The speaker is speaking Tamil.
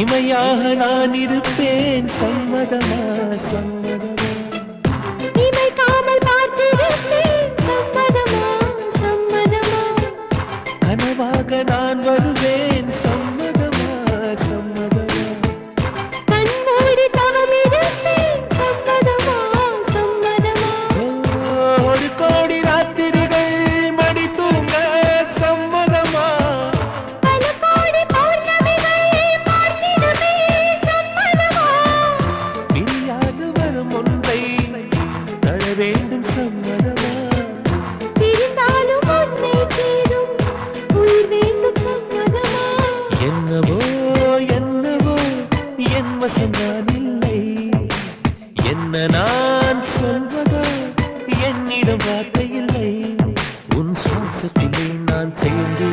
இமையாக நான் இருப்பேன். சம்மதமா சம்மதமா? இமைக்காமல் பார்த்திருப்பேன் சம்மதமா சம்மதமா? கனவாக நான் வருவேன். வேண்டும் சம்மதமா? என்னவோ என்னவோ என் வசம் நான் இல்லை. என்ன நான் சொல்வதோ என்னிடம் வார்த்தை இல்லை. உன் சுவாசத்திலே நான் சேர்ந்து